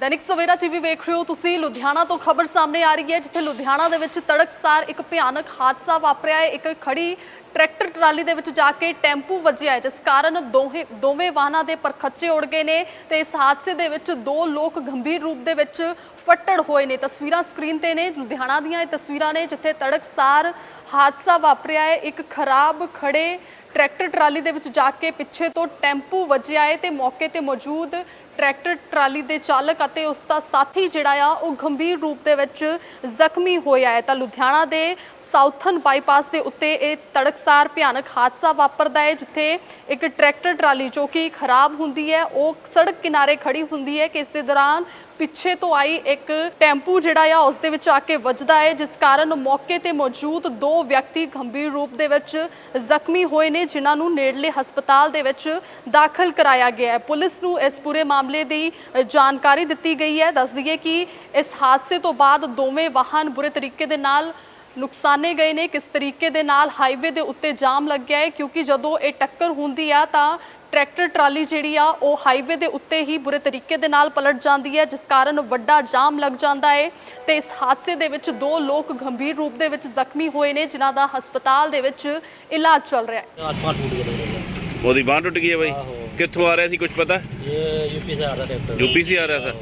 Dainik Savera TV ਵੇਖ ਰਹੇ ਹੋ ਤੁਸੀਂ। ਲੁਧਿਆਣਾ ਤੋਂ ਖਬਰ ਸਾਹਮਣੇ ਆ ਰਹੀ ਹੈ, ਜਿੱਥੇ ਲੁਧਿਆਣਾ ਦੇ ਵਿੱਚ ਤੜਕਸਾਰ ਇੱਕ ਭਿਆਨਕ ਹਾਦਸਾ ਵਾਪਰਿਆ ਹੈ। ਇੱਕ ਖੜੀ ਟਰੈਕਟਰ ਟਰਾਲੀ ਦੇ ਵਿੱਚ ਜਾ ਕੇ ਟੈਂਪੂ ਵੱਜਿਆ ਹੈ, ਜਿਸ ਕਾਰਨ ਦੋਹੇ ਦੋਵੇਂ ਵਾਹਨਾਂ ਦੇ ਪਰਖੱਚੇ ਉੜ ਗਏ ਨੇ ਤੇ ਇਸ ਹਾਦਸੇ ਦੇ ਵਿੱਚ ਦੋ ਲੋਕ ਗੰਭੀਰ ਰੂਪ ਦੇ ਵਿੱਚ ਫੱਟੜ ਹੋਏ ਨੇ। ਤਸਵੀਰਾਂ ਸਕਰੀਨ ਤੇ ਨੇ, ਲੁਧਿਆਣਾ ਦੀਆਂ ਇਹ ਤਸਵੀਰਾਂ ਨੇ, ਜਿੱਥੇ ਤੜਕਸਾਰ ਹਾਦਸਾ ਵਾਪਰਿਆ ਹੈ। ਇੱਕ ਖਰਾਬ ਖੜੇ ਟਰੈਕਟਰ ਟਰਾਲੀ ਦੇ ਵਿੱਚ ਜਾ ਕੇ ਪਿੱਛੇ ਤੋਂ ਟੈਂਪੂ ਵੱਜਿਆ ਹੈ ਤੇ ਮੌਕੇ ਤੇ ਮੌਜੂਦ ਟਰੈਕਟਰ ਟਰਾਲੀ ਦੇ ਚਾਲਕ ਅਤੇ ਉਸ ਦਾ ਸਾਥੀ ਜਿਹੜਾ ਆ, ਉਹ ਗੰਭੀਰ ਰੂਪ ਦੇ ਵਿੱਚ ਜ਼ਖਮੀ ਹੋਇਆ ਹੈ। ਤਾਂ ਲੁਧਿਆਣਾ ਦੇ ਸਾਊਥਨ ਬਾਈਪਾਸ ਦੇ ਉੱਤੇ ਇਹ ਤੜਕਸਾਰ ਭਿਆਨਕ ਹਾਦਸਾ ਵਾਪਰਦਾ ਹੈ, ਜਿੱਥੇ ਇੱਕ ਟਰੈਕਟਰ ਟਰਾਲੀ ਜੋ ਕਿ ਖਰਾਬ ਹੁੰਦੀ ਹੈ, ਉਹ ਸੜਕ ਕਿਨਾਰੇ ਖੜੀ ਹੁੰਦੀ ਹੈ ਕਿ ਇਸ ਦੇ ਦੌਰਾਨ ਪਿੱਛੇ ਤੋਂ ਆਈ ਇੱਕ ਟੈਂਪੂ ਜਿਹੜਾ ਆ, ਉਸ ਦੇ ਵਿੱਚ ਆ ਕੇ ਵੱਜਦਾ ਹੈ, ਜਿਸ ਕਾਰਨ ਮੌਕੇ ਤੇ ਮੌਜੂਦ ਦੋ ਵਿਅਕਤੀ ਗੰਭੀਰ ਰੂਪ ਦੇ ਵਿੱਚ ਜ਼ਖਮੀ ਹੋਏ ਨੇ, ਜਿਨ੍ਹਾਂ ਨੂੰ ਨੇੜਲੇ ਹਸਪਤਾਲ ਦੇ ਵਿੱਚ ਦਾਖਲ ਕਰਾਇਆ ਗਿਆ ਹੈ। ਪੁਲਿਸ ਨੂੰ ਇਸ ਪੂਰੇ ਮਾਮਲੇ ਦੀ ਜਾਣਕਾਰੀ ਦਿੱਤੀ ਗਈ ਹੈ। ਦੱਸ ਦਈਏ ਕਿ ਇਸ ਹਾਦਸੇ ਤੋਂ ਬਾਅਦ ਦੋਵੇਂ ਵਾਹਨ ਬੁਰੇ ਤਰੀਕੇ ਦੇ ਨਾਲ ਨੁਕਸਾਨੇ ਗਏ ਨੇ ਕਿਸ ਤਰੀਕੇ ਦੇ ਨਾਲ ਹਾਈਵੇ ਦੇ ਉੱਤੇ ਜਾਮ ਲੱਗਿਆ ਹੈ ਕਿਉਂਕਿ ਜਦੋਂ ਇਹ ਟੱਕਰ ਹੁੰਦੀ ਆ ਤਾਂ ਟਰੈਕਟਰ ਟਰਾਲੀ ਜਿਹੜੀ ਆ ਉਹ ਹਾਈਵੇ ਦੇ ਉੱਤੇ ਹੀ ਬੁਰੇ ਤਰੀਕੇ ਦੇ ਨਾਲ ਪਲਟ ਜਾਂਦੀ ਹੈ ਜਿਸ ਕਾਰਨ ਵੱਡਾ ਜਾਮ ਲੱਗ ਜਾਂਦਾ ਹੈ ਤੇ ਇਸ ਹਾਦਸੇ ਦੇ ਵਿੱਚ ਦੋ ਲੋਕ ਗੰਭੀਰ ਰੂਪ ਦੇ ਵਿੱਚ ਜ਼ਖਮੀ ਹੋਏ ਨੇ ਜਿਨ੍ਹਾਂ ਦਾ ਹਸਪਤਾਲ ਦੇ ਵਿੱਚ ਇਲਾਜ ਚੱਲ ਰਿਹਾ ਹੈ आत्मा टूट गया मेरा। ਉਹਦੀ ਬਾਂਹ ਟੁੱਟ ਗਈ ਹੈ ਬਾਈ ਆਹੋ। ਕਿੱਥੋਂ ਆ ਰਿਹਾ ਸੀ ਕੁਝ ਪਤਾ ये यूपी से आ रहा ट्रैक्टर यूपी से आ रहा था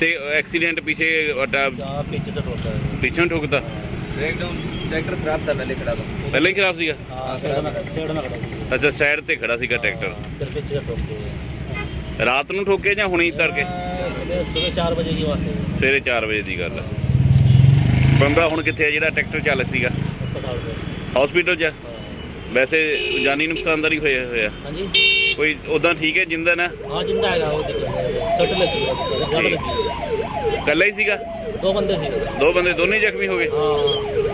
ਤੇ ਐਕਸੀਡੈਂਟ ਪਿੱਛੇ ਵੱਡਾ जहाँ पीछे से ठोका है ਪਿੱਛੋਂ ਠੁਕਦਾ ਪਹਿਲਾਂ ਹੀ ਖਰਾਬ ਸੀਗਾ? ਅੱਛਾ ਸਾਈਡ ਤੇ ਖੜਾ ਸੀਗਾ ਟਰੈਕਟਰ ਰਾਤ ਨੂੰ ਠੋਕੇ ਜਾਂ ਹੁਣੇ ਹੀ ਕੇ ਸਵੇਰੇ 4 ਵਜੇ ਦੀ ਗੱਲ ਹੈ ਬੰਦਾ ਹੁਣ ਕਿੱਥੇ ਹੈ ਜਿਹੜਾ ਟਰੈਕਟਰ ਚੱਲ ਸੀਗਾ? ਹਸਪਤਾਲ ਦੇ ਹਸਪੀਟਲ 'ਚ ਵੈਸੇ ਜਾਨੀ ਨੁਕਸਾਨ ਤਾਂ ਨਹੀਂ ਹੋਇਆ। ਹਾਂਜੀ। ਕੋਈ ਉਦਾਂ ਠੀਕ ਹੈ ਜਿੰਦਨ ਹੈ ਹਾਂ ਜਿੰਦਾ ਹੈਗਾ ਉਹ ਦੇਖੋ ਸੱਟ ਲੱਗੀ ਹੈ ਜੜ ਲੱਗੀ ਹੈ ਇਕੱਲਾ ਹੀ ਸੀਗਾ? ਦੋ ਬੰਦੇ ਸੀ ਦੋ ਬੰਦੇ ਦੋਨੇ ਜ਼ਖਮੀ ਹੋ ਗਏ? ਹਾਂ।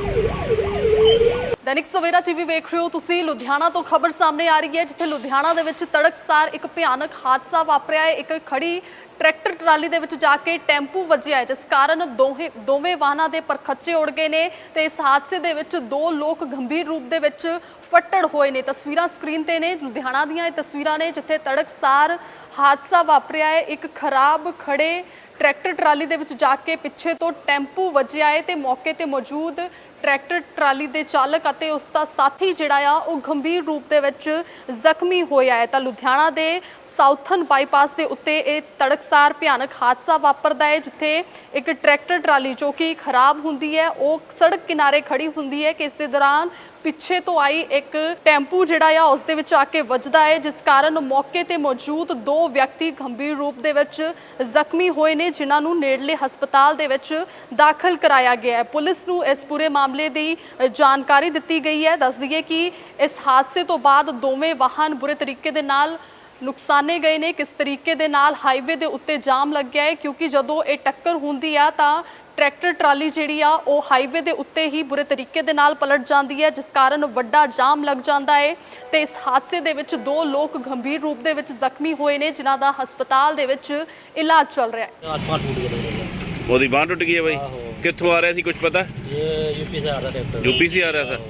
ਦੈਨਿਕ ਸਵੇਰਾ ਟੀਵੀ ਵੇਖ ਰਹੇ ਹੋ ਤੁਸੀਂ। ਲੁਧਿਆਣਾ ਤੋਂ ਖਬਰ ਸਾਹਮਣੇ ਆ ਰਹੀ ਹੈ, ਜਿੱਥੇ ਲੁਧਿਆਣਾ ਦੇ ਵਿੱਚ ਤੜਕਸਾਰ ਇੱਕ ਭਿਆਨਕ ਹਾਦਸਾ ਵਾਪਰਿਆ ਹੈ। ਇੱਕ ਖੜੀ ਟਰੈਕਟਰ ਟਰਾਲੀ ਦੇ ਵਿੱਚ ਜਾ ਕੇ ਟੈਂਪੂ ਵੱਜਿਆ ਹੈ, ਜਿਸ ਕਾਰਨ ਦੋਹੇ, ਦੋਵੇਂ ਵਾਹਨਾਂ ਦੇ ਪਰਖੱਚੇ ਉੜ ਗਏ ਨੇ ਤੇ ਇਸ ਹਾਦਸੇ ਦੇ ਵਿੱਚ ਦੋ ਲੋਕ ਗੰਭੀਰ ਰੂਪ ਦੇ ਵਿੱਚ ਫੱਟੜ ਹੋਏ ਨੇ। ਤਸਵੀਰਾਂ ਸਕਰੀਨ ਤੇ ਨੇ, ਲੁਧਿਆਣਾ ਦੀਆਂ ਇਹ ਤਸਵੀਰਾਂ ਨੇ, ਜਿੱਥੇ ਤੜਕਸਾਰ ਹਾਦਸਾ ਵਾਪਰਿਆ ਹੈ। ਇੱਕ ਖਰਾਬ ਖੜੇ ਟਰੈਕਟਰ ਟਰਾਲੀ ਦੇ ਵਿੱਚ ਜਾ ਕੇ ਪਿੱਛੇ ਤੋਂ ਟੈਂਪੂ ਵੱਜਿਆ ਹੈ ਤੇ ਮੌਕੇ ਤੇ ਮੌਜੂਦ ਟਰੈਕਟਰ, ਟਰਾਲੀ ਦੇ ਚਾਲਕ ਅਤੇ ਉਸ ਦਾ ਸਾਥੀ ਜਿਹੜਾ ਆ, ਉਹ ਗੰਭੀਰ ਰੂਪ ਦੇ ਵਿੱਚ ਜ਼ਖਮੀ ਹੋਇਆ ਹੈ। ਤਾਂ ਲੁਧਿਆਣਾ ਦੇ ਸਾਊਥਨ ਬਾਈਪਾਸ ਦੇ ਉੱਤੇ ਇਹ ਤੜਕਸਾਰ ਭਿਆਨਕ ਹਾਦਸਾ ਵਾਪਰਦਾ ਹੈ, ਜਿੱਥੇ ਇੱਕ ਟਰੈਕਟਰ, ਟਰਾਲੀ ਜੋ ਕਿ ਖਰਾਬ ਹੁੰਦੀ ਹੈ, ਉਹ ਸੜਕ ਕਿਨਾਰੇ ਖੜੀ ਹੁੰਦੀ ਹੈ, ਕਿ ਇਸ ਦੇ ਦੌਰਾਨ ਪਿੱਛੇ ਤੋਂ ਆਈ ਇੱਕ ਟੈਂਪੂ ਜਿਹੜਾ ਆ, ਉਸ ਦੇ ਵਿੱਚ ਆ ਕੇ ਵੱਜਦਾ ਹੈ, ਜਿਸ ਕਾਰਨ ਮੌਕੇ ਤੇ ਮੌਜੂਦ ਦੋ ਵਿਅਕਤੀ ਗੰਭੀਰ ਰੂਪ ਦੇ ਵਿੱਚ ਜ਼ਖਮੀ ਹੋਏ ਨੇ, ਜਿਨ੍ਹਾਂ ਨੂੰ ਨੇੜਲੇ ਹਸਪਤਾਲ ਦੇ ਵਿੱਚ ਦਾਖਲ ਕਰਾਇਆ ਗਿਆ ਹੈ। ਪੁਲਿਸ ਨੂੰ ਇਸ ਪੂਰੇ ਮਾਮਲੇ ਦੀ ਜਾਣਕਾਰੀ ਦਿੱਤੀ ਗਈ ਹੈ। ਦੱਸ ਦਈਏ ਕਿ ਇਸ ਹਾਦਸੇ ਤੋਂ ਬਾਅਦ ਦੋਵੇਂ ਵਾਹਨ ਬੁਰੇ ਤਰੀਕੇ ਦੇ ਨਾਲ ਨੁਕਸਾਨੇ ਗਏ ਨੇ ਕਿਸ ਤਰੀਕੇ ਦੇ ਨਾਲ ਹਾਈਵੇ ਦੇ ਉੱਤੇ ਜਾਮ ਲੱਗਿਆ ਹੈ ਕਿਉਂਕਿ ਜਦੋਂ ਇਹ ਟੱਕਰ ਹੁੰਦੀ ਆ ਤਾਂ ਟਰੈਕਟਰ ਟਰਾਲੀ ਜਿਹੜੀ ਆ ਉਹ ਹਾਈਵੇ ਦੇ ਉੱਤੇ ਹੀ ਬੁਰੇ ਤਰੀਕੇ ਦੇ ਨਾਲ ਪਲਟ ਜਾਂਦੀ ਹੈ ਜਿਸ ਕਾਰਨ ਵੱਡਾ ਜਾਮ ਲੱਗ ਜਾਂਦਾ ਹੈ ਤੇ ਇਸ ਹਾਦਸੇ ਦੇ ਵਿੱਚ ਦੋ ਲੋਕ ਗੰਭੀਰ ਰੂਪ ਦੇ ਵਿੱਚ ਜ਼ਖਮੀ ਹੋਏ ਨੇ ਜਿਨ੍ਹਾਂ ਦਾ ਹਸਪਤਾਲ ਦੇ ਵਿੱਚ ਇਲਾਜ ਚੱਲ ਰਿਹਾ ਹੈ आत्मा टूट गया मेरा। ਉਹਦੀ ਬਾਂਹ ਟੁੱਟ ਗਈ ਹੈ ਬਾਈ ਆਹੋ। ਕਿੱਥੋਂ ਆ ਰਿਹਾ ਸੀ ਕੁਝ ਪਤਾ ये यूपी से आ रहा ट्रैक्टर ਯੂਪੀ से आ रहा था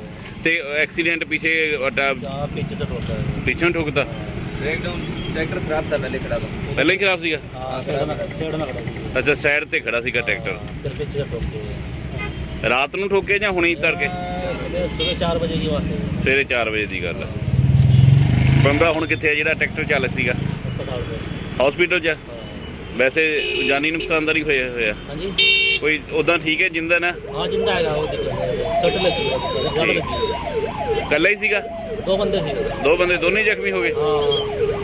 ਤੇ ਐਕਸੀਡੈਂਟ ਪਿੱਛੇ ਵੱਡਾ जहाँ पीछे से ठोका है ਪਿੱਛੋਂ ਠੁਕਦਾ ਪਹਿਲੇ ਹੀ ਖਰਾਬ ਸੀਗਾ? ਅੱਛਾ ਸਾਈਡ ਤੇ ਖੜਾ ਸੀਗਾ ਟਰੈਕਟਰ ਰਾਤ ਨੂੰ ਠੋਕੇ ਜਾਂ ਹੁਣੇ ਹੀ ਤੜਕੇ ਸਵੇਰੇ 4 ਵਜੇ ਦੀ ਵਾਰ ਸਵੇਰੇ 4 ਵਜੇ ਦੀ ਗੱਲ ਬੰਦਾ ਹੁਣ ਕਿੱਥੇ ਹੈ ਜਿਹੜਾ ਟਰੈਕਟਰ ਚੱਲ ਸੀਗਾ? ਹਸਪੀਟਲ 'ਚ ਵੈਸੇ ਜਾਨੀ ਨੁਕਸਾਨ ਤਾਂ ਨਹੀਂ ਹੋਇਆ। ਹਾਂਜੀ। ਕੋਈ ਉਦਾਂ ਠੀਕ ਹੈ ਜਿੰਦਾ ਨਾ? ਹਾਂ ਜਿੰਦਾ ਹੈਗਾ ਉਹ ਸੱਟ ਲੱਗੀ ਹੈ ਜੜ ਲੱਗੀ ਹੈ ਕੱਲਾ ਹੀ ਸੀਗਾ? ਦੋ ਬੰਦੇ ਸੀ ਦੋ ਬੰਦੇ ਦੋਨੇ ਜ਼ਖਮੀ ਹੋ ਗਏ? ਹਾਂ।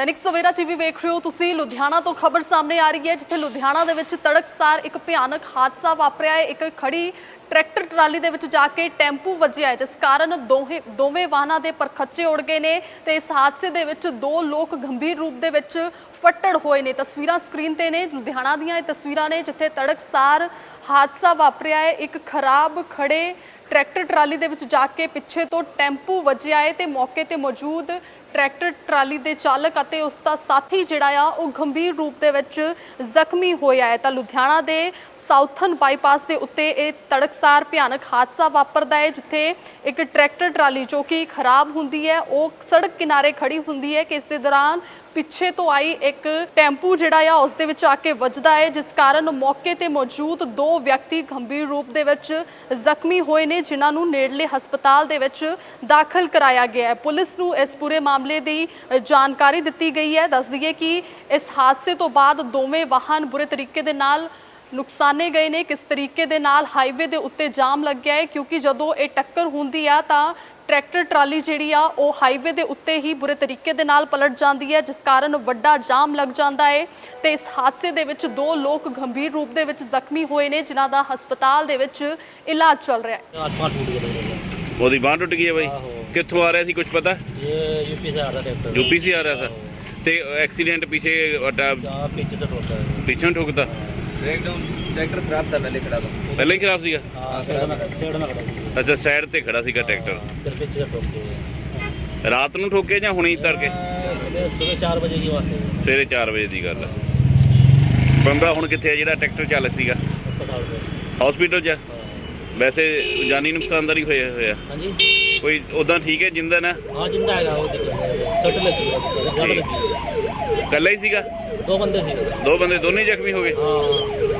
ਦੈਨਿਕ ਸਵੇਰਾ ਟੀਵੀ ਵੇਖ ਰਹੇ ਹੋ ਤੁਸੀਂ। ਲੁਧਿਆਣਾ ਤੋਂ ਖਬਰ ਸਾਹਮਣੇ ਆ ਰਹੀ ਹੈ, ਜਿੱਥੇ ਲੁਧਿਆਣਾ ਦੇ ਵਿੱਚ ਤੜਕਸਾਰ ਇੱਕ ਭਿਆਨਕ ਹਾਦਸਾ ਵਾਪਰਿਆ ਹੈ। ਇੱਕ ਖੜੀ ਟਰੈਕਟਰ ਟਰਾਲੀ ਦੇ ਵਿੱਚ ਜਾ ਕੇ ਟੈਂਪੂ ਵੱਜਿਆ ਹੈ, ਜਿਸ ਕਾਰਨ ਦੋਹੇ, ਦੋਵੇਂ ਵਾਹਨਾਂ ਦੇ ਪਰਖੱਚੇ ਉੜ ਗਏ ਨੇ ਤੇ ਇਸ ਹਾਦਸੇ ਦੇ ਵਿੱਚ ਦੋ ਲੋਕ ਗੰਭੀਰ ਰੂਪ ਦੇ ਵਿੱਚ ਫੱਟੜ ਹੋਏ ਨੇ। ਤਸਵੀਰਾਂ ਸਕਰੀਨ ਤੇ ਨੇ, ਲੁਧਿਆਣਾ ਦੀਆਂ ਇਹ ਤਸਵੀਰਾਂ ਨੇ, ਜਿੱਥੇ ਤੜਕਸਾਰ ਹਾਦਸਾ ਵਾਪਰਿਆ ਹੈ। ਇੱਕ ਖਰਾਬ ਖੜੇ ਟਰੈਕਟਰ ਟਰਾਲੀ ਦੇ ਵਿੱਚ ਜਾ ਕੇ ਪਿੱਛੇ ਤੋਂ ਟੈਂਪੂ ਵੱਜਿਆ ਹੈ ਤੇ ਮੌਕੇ ਤੇ ਮੌਜੂਦ ਟਰੈਕਟਰ ਟਰਾਲੀ ਦੇ ਚਾਲਕ ਅਤੇ ਉਸ ਦਾ ਸਾਥੀ ਜਿਹੜਾ ਆ, ਉਹ ਗੰਭੀਰ ਰੂਪ ਦੇ ਵਿੱਚ ਜ਼ਖਮੀ ਹੋਇਆ ਹੈ। ਤਾਂ ਲੁਧਿਆਣਾ ਦੇ ਸਾਊਥਨ ਬਾਈਪਾਸ ਦੇ ਉੱਤੇ ਇਹ ਤੜਕਸਾਰ ਭਿਆਨਕ ਹਾਦਸਾ ਵਾਪਰਦਾ ਹੈ, ਜਿੱਥੇ ਇੱਕ ਟਰੈਕਟਰ ਟਰਾਲੀ ਜੋ ਕਿ ਖਰਾਬ ਹੁੰਦੀ ਹੈ, ਉਹ ਸੜਕ ਕਿਨਾਰੇ ਖੜੀ ਹੁੰਦੀ ਹੈ ਕਿ ਇਸ ਦੇ ਦੌਰਾਨ ਪਿੱਛੇ ਤੋਂ ਆਈ ਇੱਕ ਟੈਂਪੂ ਜਿਹੜਾ ਆ, ਉਸ ਦੇ ਵਿੱਚ ਆ ਕੇ ਵੱਜਦਾ ਹੈ, ਜਿਸ ਕਾਰਨ ਮੌਕੇ ਤੇ ਮੌਜੂਦ ਦੋ ਵਿਅਕਤੀ ਗੰਭੀਰ ਰੂਪ ਦੇ ਵਿੱਚ ਜ਼ਖਮੀ ਹੋਏ ਨੇ, ਜਿਨ੍ਹਾਂ ਨੂੰ ਨੇੜਲੇ ਹਸਪਤਾਲ ਦੇ ਵਿੱਚ ਦਾਖਲ ਕਰਾਇਆ ਗਿਆ ਹੈ। ਪੁਲਿਸ ਨੂੰ ਇਸ ਪੂਰੇ ਮਾਮਲੇ ਦੀ ਜਾਣਕਾਰੀ ਦਿੱਤੀ ਗਈ ਹੈ। ਦੱਸ ਦਈਏ ਕਿ ਇਸ ਹਾਦਸੇ ਤੋਂ ਬਾਅਦ ਦੋਵੇਂ ਵਾਹਨ ਬੁਰੇ ਤਰੀਕੇ ਦੇ ਨਾਲ ਨੁਕਸਾਨੇ ਗਏ ਨੇ ਕਿਸ ਤਰੀਕੇ ਦੇ ਨਾਲ ਹਾਈਵੇ ਦੇ ਉੱਤੇ ਜਾਮ ਲੱਗਿਆ ਹੈ ਕਿਉਂਕਿ ਜਦੋਂ ਇਹ ਟੱਕਰ ਹੁੰਦੀ ਆ ਤਾਂ ਟਰੈਕਟਰ ਟਰਾਲੀ ਜਿਹੜੀ ਆ ਉਹ ਹਾਈਵੇ ਦੇ ਉੱਤੇ ਹੀ ਬੁਰੇ ਤਰੀਕੇ ਦੇ ਨਾਲ ਪਲਟ ਜਾਂਦੀ ਹੈ ਜਿਸ ਕਾਰਨ ਵੱਡਾ ਜਾਮ ਲੱਗ ਜਾਂਦਾ ਹੈ ਤੇ ਇਸ ਹਾਦਸੇ ਦੇ ਵਿੱਚ ਦੋ ਲੋਕ ਗੰਭੀਰ ਰੂਪ ਦੇ ਵਿੱਚ ਜ਼ਖਮੀ ਹੋਏ ਨੇ ਜਿਨ੍ਹਾਂ ਦਾ ਹਸਪਤਾਲ ਦੇ ਵਿੱਚ ਇਲਾਜ ਚੱਲ ਰਿਹਾ ਹੈ आत्मा टूट गया मेरा। ਉਹਦੀ ਬਾਂਹ ਟੁੱਟ ਗਈ ਹੈ ਬਾਈ ਆਹੋ। ਕਿੱਥੋਂ ਆ ਰਿਹਾ ਸੀ ਕੁਝ ਪਤਾ ये यूपी से आ रहा ट्रैक्टर ਯੂਪੀ ਸੀ ਆ ਰਿਹਾ ਸੀ ਤੇ ਐਕਸੀਡੈਂਟ ਪਿੱਛੇ ਵੱਡਾ जहाँ पीछे से ठोका है ਪਿੱਛੋਂ ਠੁਕਦਾ ਪਹਿਲੇ ਹੀ ਖਰਾਬ ਸੀਗਾ? ਅੱਛਾ ਸਾਈਡ ਤੇ ਖੜਾ ਸੀਗਾ ਟਰੈਕਟਰ ਰਾਤ ਨੂੰ ਠੋਕੇ ਜਾਂ ਹੁਣੇ ਹੀ ਤੜ ਸਵੇਰੇ ਸਵੇਰੇ 4 ਵਜੇ ਦੀ ਗੱਲ ਹੈ ਬੰਦਾ ਹੁਣ ਕਿੱਥੇ ਹੈ ਜਿਹੜਾ ਟਰੈਕਟਰ ਚਾਲਕ ਸੀਗਾ? ਹਸਪਤਾਲ ਦੇ ਹਸਪੀਟਲ 'ਚ ਵੈਸੇ ਜਾਨੀ ਨੁਕਸਾਨ ਤਾਂ ਹੋਇਆ ਹੋਇਆ। ਹਾਂਜੀ। ਕੋਈ ਉਦਾਂ ਠੀਕ ਹੈ ਜਿੰਦਾ ਨਾ? ਹਾਂ ਜਿੰਦਾ ਹੈਗਾ ਉਹ ਦੇਖੋ ਸੱਟ ਲੱਗੀ ਹੈ ਕੱਲਾ ਹੀ। ਸੀਗਾ? ਦੋ ਬੰਦੇ ਸੀ ਦੋ ਬੰਦੇ ਦੋਨੇ ਜ਼ਖਮੀ ਹੋ ਗਏ? ਹਾਂ।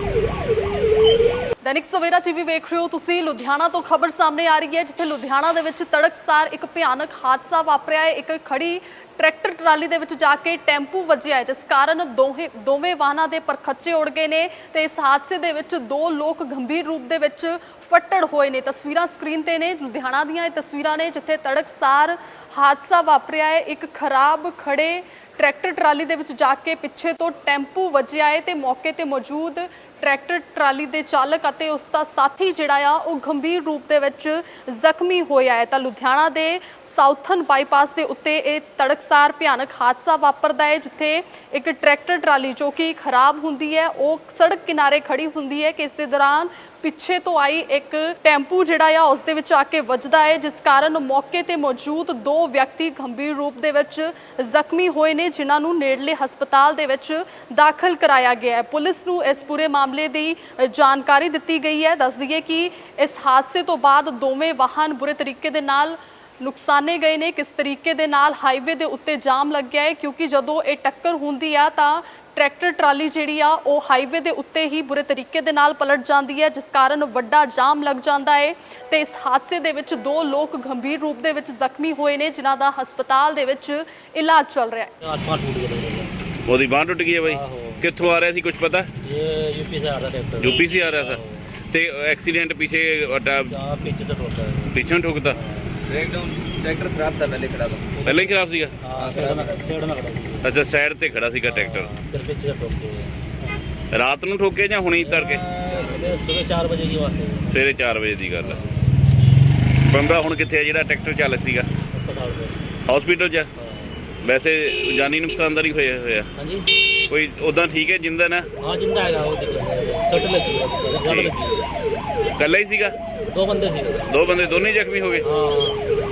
ਦੈਨਿਕ ਸਵੇਰਾ ਟੀਵੀ ਵੇਖ ਰਹੇ ਹੋ ਤੁਸੀਂ, ਲੁਧਿਆਣਾ ਤੋਂ ਖਬਰ ਸਾਹਮਣੇ ਆ ਰਹੀ ਹੈ, ਜਿੱਥੇ ਲੁਧਿਆਣਾ ਦੇ ਵਿੱਚ ਤੜਕਸਾਰ ਇੱਕ ਭਿਆਨਕ ਹਾਦਸਾ ਵਾਪਰਿਆ ਹੈ। ਇੱਕ ਖੜੀ ਟਰੈਕਟਰ ਟਰਾਲੀ ਦੇ ਵਿੱਚ ਜਾ ਕੇ ਟੈਂਪੂ ਵੱਜਿਆ ਹੈ, ਜਿਸ ਕਾਰਨ ਦੋਹੇ, ਦੋਵੇਂ ਵਾਹਨਾਂ ਦੇ ਪਰਖੱਚੇ ਉੜ ਗਏ ਨੇ ਤੇ ਇਸ ਹਾਦਸੇ ਦੇ ਵਿੱਚ ਦੋ ਲੋਕ ਗੰਭੀਰ ਰੂਪ ਦੇ ਵਿੱਚ ਫੱਟੜ ਹੋਏ ਨੇ। ਤਸਵੀਰਾਂ ਸਕਰੀਨ ਤੇ ਨੇ, ਲੁਧਿਆਣਾ ਦੀਆਂ ਇਹ ਤਸਵੀਰਾਂ ਨੇ, ਜਿੱਥੇ ਤੜਕਸਾਰ ਹਾਦਸਾ ਵਾਪਰਿਆ ਹੈ। ਇੱਕ ਖਰਾਬ ਖੜੇ ਟਰੈਕਟਰ ਟਰਾਲੀ ਦੇ ਵਿੱਚ ਜਾ ਕੇ ਪਿੱਛੇ ਤੋਂ ਟੈਂਪੂ ਵੱਜਿਆ ਹੈ ਤੇ ਮੌਕੇ ਤੇ ਮੌਜੂਦ ਟਰੈਕਟਰ ਟਰਾਲੀ ਦੇ ਚਾਲਕ ਅਤੇ ਉਸ ਦਾ ਸਾਥੀ ਜਿਹੜਾ ਆ, ਉਹ ਗੰਭੀਰ ਰੂਪ ਦੇ ਵਿੱਚ ਜ਼ਖਮੀ ਹੋਇਆ ਹੈ। ਤਾਂ ਲੁਧਿਆਣਾ ਦੇ ਸਾਊਥਨ ਬਾਈਪਾਸ ਦੇ ਉੱਤੇ ਇਹ ਤੜਕਸਾਰ ਭਿਆਨਕ ਹਾਦਸਾ ਵਾਪਰਦਾ ਹੈ, ਜਿੱਥੇ ਇੱਕ ਟਰੈਕਟਰ ਟਰਾਲੀ ਜੋ ਕਿ ਖਰਾਬ ਹੁੰਦੀ ਹੈ, ਉਹ ਸੜਕ ਕਿਨਾਰੇ ਖੜੀ ਹੁੰਦੀ ਹੈ ਕਿ ਇਸ ਦੇ ਦੌਰਾਨ ਪਿੱਛੇ ਤੋਂ ਆਈ ਇੱਕ ਟੈਂਪੂ ਜਿਹੜਾ ਆ, ਉਸ ਦੇ ਵਿੱਚ ਆ ਕੇ ਵੱਜਦਾ ਹੈ, ਜਿਸ ਕਾਰਨ ਮੌਕੇ ਤੇ ਮੌਜੂਦ ਦੋ ਵਿਅਕਤੀ ਗੰਭੀਰ ਰੂਪ ਦੇ ਵਿੱਚ ਜ਼ਖਮੀ ਹੋਏ ਨੇ, ਜਿਨ੍ਹਾਂ ਨੂੰ ਨੇੜਲੇ ਹਸਪਤਾਲ ਦੇ ਵਿੱਚ ਦਾਖਲ ਕਰਾਇਆ ਗਿਆ ਹੈ। ਪੁਲਿਸ ਨੂੰ ਇਸ ਪੂਰੇ ਮਾਮਲੇ ਮਾਮਲੇ ਦੀ ਜਾਣਕਾਰੀ ਦਿੱਤੀ ਗਈ ਹੈ। ਦੱਸ ਦਈਏ ਕਿ ਇਸ ਹਾਦਸੇ ਤੋਂ ਬਾਅਦ ਦੋਵੇਂ ਵਾਹਨ ਬੁਰੇ ਤਰੀਕੇ ਦੇ ਨਾਲ ਨੁਕਸਾਨੇ ਗਏ ਨੇ। ਕਿਸ ਤਰੀਕੇ ਦੇ ਨਾਲ ਹਾਈਵੇ ਦੇ ਉੱਤੇ ਜਾਮ ਲੱਗ ਗਿਆ ਹੈ? ਕਿਉਂਕਿ ਜਦੋਂ ਇਹ ਟੱਕਰ ਹੁੰਦੀ ਆ ਤਾਂ ਟਰੈਕਟਰ ਟਰਾਲੀ ਜਿਹੜੀ ਆ ਉਹ ਹਾਈਵੇ ਦੇ ਉੱਤੇ ਹੀ ਬੁਰੇ ਤਰੀਕੇ ਦੇ ਨਾਲ ਪਲਟ ਜਾਂਦੀ ਹੈ ਜਿਸ ਕਾਰਨ ਵੱਡਾ ਜਾਮ ਲੱਗ ਜਾਂਦਾ ਹੈ। ਤੇ ਇਸ ਹਾਦਸੇ ਦੇ ਵਿੱਚ ਦੋ ਲੋਕ ਗੰਭੀਰ ਰੂਪ ਦੇ ਵਿੱਚ ਜ਼ਖਮੀ ਹੋਏ ਨੇ ਜਿਨ੍ਹਾਂ ਦਾ ਹਸਪਤਾਲ ਦੇ ਵਿੱਚ ਇਲਾਜ ਚੱਲ ਰਿਹਾ ਹੈ। ਉਹਦੀ ਬਾਂਹ ਟੁੱਟ ਗਈ ਬਾਈ। ਕਿੱਥੋਂ ਆ ਰਿਹਾ ਸੀ ਕੁਝ ਪਤਾ ये यूपी से आ रहा ट्रैक्टर ਯੂਪੀ ਸੀ ਆ ਰਿਹਾ ਸੀ ਤੇ ਐਕਸੀਡੈਂਟ ਪਿੱਛੇ ਵੱਡਾ जहाँ पीछे से ठोका है ਪਿੱਛੋਂ ਠੁਕਦਾ ब्रेक डाउन ट्रैक्टर खराब था पहले खड़ा दो ਪਹਿਲਾਂ ਹੀ ਖਰਾਬ ਸੀਗਾ हाँ साइड में साइड में खड़ा था। ਅੱਛਾ ਸਾਈਡ ਤੇ ਖੜਾ ਸੀਗਾ ਟਰੈਕਟਰ फिर पीछे से ठोक के ਰਾਤ ਨੂੰ ਠੋਕੇ ਜਾਂ ਹੁਣੀ ਤੜਕੇ सुबह सुबह चार बजे की बात है ਸਵੇਰੇ 4 ਵਜੇ ਦੀ ਗੱਲ ਹੈ ਬੰਦਾ ਹੁਣ ਕਿੱਥੇ ਆ ਜਿਹੜਾ ਟਰੈਕਟਰ ਚਾਲਕ ਸੀਗਾ अस्पताल में ਹਸਪੀਟਲ 'ਚ ਆ? हाँ ਵੈਸੇ ਜਾਨੀ ਨੁਕਸਾਨ ਤਾਂ ਨਹੀਂ ਹੋਇਆ ਹੋਇਆ हाँ जी ਕੋਈ ਉਦਾਂ ਠੀਕ ਹੈ ਜਿੰਦਾ ਨਾ? ਹਾਂ ਜਿੰਦਾ ਹੈਗਾ ਉਹ ਸੱਟ ਲੱਗੀ ਹੈ ਲੱਗੀ ਕੱਲਾ ਹੀ ਸੀਗਾ? ਦੋ ਬੰਦੇ ਸੀ ਦੋ ਬੰਦੇ ਦੋਨੇ ਜ਼ਖਮੀ ਹੋ ਗਏ? ਹਾਂ।